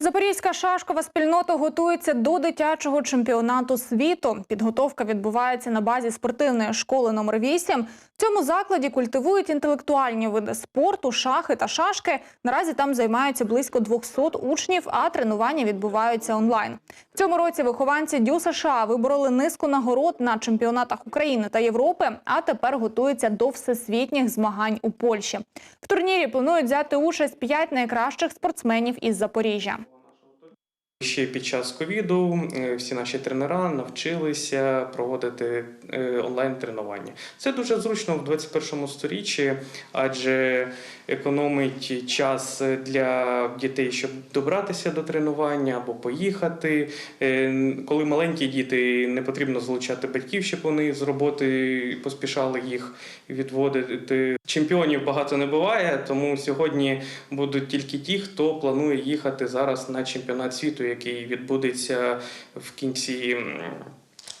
Запорізька шашкова спільнота готується до дитячого чемпіонату світу. Підготовка відбувається на базі спортивної школи номер 8. В цьому закладі культивують інтелектуальні види спорту, шахи та шашки. Наразі там займаються близько 200 учнів, а тренування відбуваються онлайн. В цьому році вихованці Дю США вибороли низку нагород на чемпіонатах України та Європи, а тепер готуються до всесвітніх змагань у Польщі. В турнірі планують взяти участь 5 найкращих спортсменів із Запоріжжя. Ще під час ковіду е, всі наші тренера навчилися проводити е, онлайн-тренування. Це дуже зручно в 21 сторіччі, адже економить час для дітей, щоб добратися до тренування або поїхати. Е, Коли маленькі діти, не потрібно залучати батьків, щоб вони з роботи поспішали їх відводити. Чемпіонів багато не буває, тому сьогодні будуть тільки ті, хто планує їхати зараз на чемпіонат світу, який відбудеться в кінці м,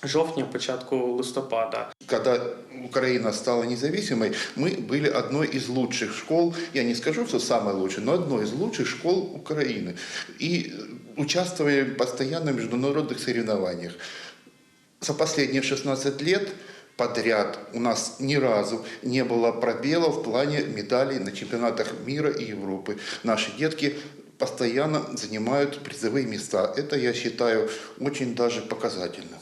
жовтня, початку листопада. Когда Украина стала независимой, мы были одной из лучших школ, я не скажу, что самой лучшей, но одной из лучших школ Украины. И участвовали постоянно в международных соревнованиях. За последние 16 лет подряд у нас ни разу не было пробела в плане медалей на чемпионатах мира и Европы. Наши детки постоянно занимают призовые места. Это, я считаю, очень даже показательно.